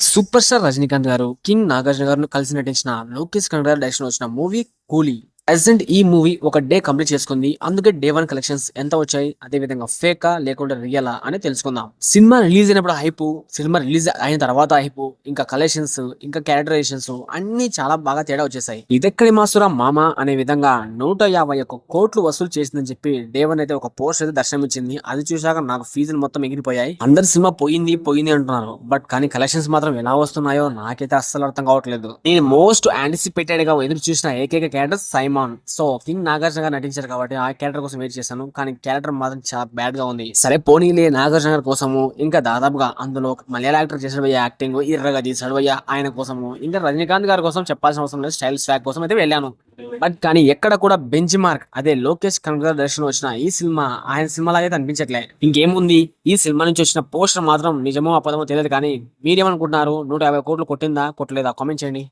Super star Rajinikanth గారు king Nagarjuna గారు కలిసి నటించిన లోకేష్ కనగ డైరెక్షన్ వచ్చిన మూవీ కూలీ. ప్రెసెంట్ ఈ మూవీ ఒక డే కంప్లీట్ చేసుకుంది. అందుకే డే వన్ కలెక్షన్స్ ఎంత వచ్చాయి? అదే విధంగా ఫేకా లేకుంటే రియలా అని తెలుసుకుందాం. సినిమా రిలీజ్ అయినప్పుడు హైపు సినిమా రిలీజ్ అయిన తర్వాత హైపు ఇంకా కలెక్షన్స్ ఇంకా క్యారెక్టరైజేషన్స్ అన్ని చాలా బాగా తేడా వచ్చేసాయి. ఇదెక్కడి మాసురా మామ అనే విధంగా నూట యాభై ఒక్క కోట్లు వసూలు చేసిందని చెప్పి డే వన్ అయితే ఒక పోస్ట్ అయితే దర్శనం ఇచ్చింది అది చూసాక నాకు ఫీజులు మొత్తం ఎగిరిపోయాయి. అందరు సినిమా పోయింది పోయింది అంటున్నారు. బట్ కానీ కలెక్షన్స్ మాత్రం ఎలా వస్తున్నాయో నాకైతే అస్సలు అర్థం కావట్లేదు. నేను మోస్ట్ యాంటిసిపేటెడ్గా ఎదురు చూసిన ఏకైక character Simon. So king Nagarjuna garu నటించారు కాబట్టి ఆ క్యారెక్టర్ కోసం వెయిట్ చేశాను. కానీ క్యారెక్టర్ మాత్రం చాలా బ్యాడ్గా ఉంది. సరే పోనీలే నాగార్జున గారి కోసము ఇంకా దాదాపుగా అందులో మలయాళ యాక్టర్ చేసాడు భయ్య యాక్టింగ్ ఇర్రగా చేశాడు భయ్య ఆయన కోసము. ఇంకా రజనీకాంత్ గారి కోసం చెప్పాల్సిన అవసరం లేదు. స్టైల్ స్వాగ్ కోసం అయితే వెళ్ళాను. బట్ కానీ ఎక్కడ కూడా బెంచ్ మార్క్ అదే లోకేష్ కనగర్ దర్శనం వచ్చిన ఈ సినిమా ఆయన సినిమాలో అయితే అనిపించట్లే. ఇంకేముంది? ఈ సినిమా నుంచి వచ్చిన పోస్టర్ మాత్రం నిజమో అపదమో తెలియదు కానీ మీరేమనుకుంటున్నారు? నూట యాభై కోట్లు కొట్టిందా? కొట్టలేదా? కామెంట్ చేయండి.